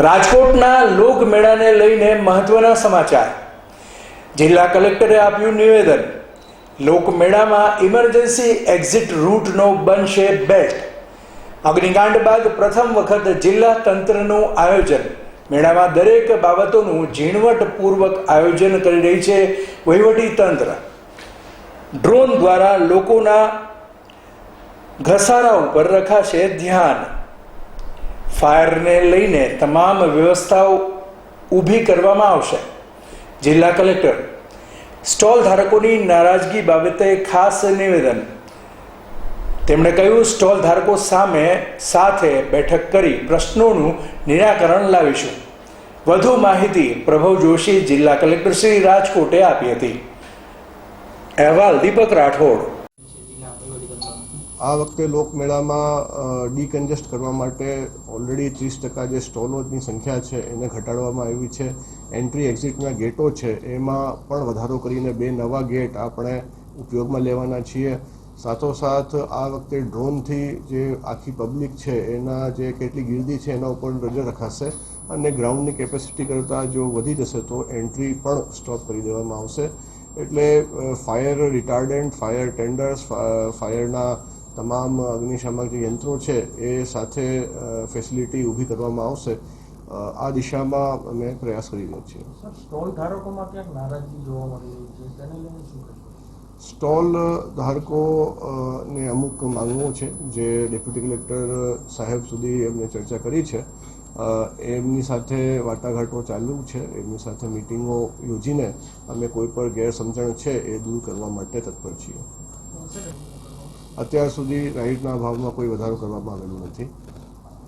રાજકોટના લોકમેળાને લઈને મહત્વના સમાચાર. જિલ્લા કલેક્ટરે આપ્યું નિવેદન. લોકમેળામાં ઇમરજન્સી એક્ઝિટ રૂટનો બનશે બેલ્ટ. અગ્નિકાંડ બાદ પ્રથમ વખત જિલ્લા તંત્રનું આયોજન. મેળામાં દરેક બાબતોનું ઝીણવટપૂર્વક આયોજન કરી રહી છે વહીવટી તંત્ર. ડ્રોન દ્વારા લોકોના ઘસારા ઉપર રખાશે ધ્યાન. ફાયરને લઈને તમામ વ્યવસ્થાઓ ઊભી કરવામાં આવશે. જિલ્લા કલેક્ટર, સ્ટોલ ધારકોની નારાજગી બાબતે ખાસ નિવેદન. તેમણે કહ્યું, સ્ટોલ ધારકો સામે સાથે બેઠક કરી પ્રશ્નોનું નિરાકરણ લાવીશું. વધુ માહિતી પ્રભવ જોશી જિલ્લા કલેક્ટર શ્રી રાજકોટે આપી હતી. અહેવાલ દીપક રાઠોડ. આ વખતે લોકમેળામાં ડીકન્જેસ્ટ કરવા માટે ઓલરેડી ત્રીસ ટકા જે સ્ટોલોની સંખ્યા છે એને ઘટાડવામાં આવી છે. એન્ટ્રી એક્ઝિટના ગેટો છે, એમાં પણ વધારો કરીને બે નવા ગેટ આપણે ઉપયોગમાં લેવાના છીએ. સાથોસાથ આ વખતે ડ્રોનથી જે આખી પબ્લિક છે, એના જે કેટલી ગીર્દી છે, એના ઉપર નજર રખાશે અને ગ્રાઉન્ડની કેપેસિટી કરતાં જો વધી જશે તો એન્ટ્રી પણ સ્ટોપ કરી દેવામાં આવશે. એટલે ફાયર રિટાર્ડન્ટ, ફાયર ટેન્ડર્સ ફાયરના તમામ અગ્નિશામક જે યંત્રો છે એ સાથે ફેસિલિટી ઊભી કરવામાં આવશે. આ દિશામાં અમે પ્રયાસ કરી રહ્યા છીએ. સ્ટોલ ધારકોમાં ક્યાંક નારાજગી જોવા મળી રહી છે? તેને લઈને શું સ્ટોલ ધારકો ને અમુક માંગણીઓ છે જે ડેપ્યુટી કલેક્ટર સાહેબ સુધી એમને ચર્ચા કરી છે. એમની સાથે વાટાઘાટો ચાલુ છે. એમની સાથે મિટિંગો યોજીને અમે કોઈ પણ ગેરસમજણ છે એ દૂર કરવા માટે તત્પર છીએ. અત્યાર સુધી રાઈડના ભાવમાં કોઈ વધારો કરવામાં આવેલો નથી.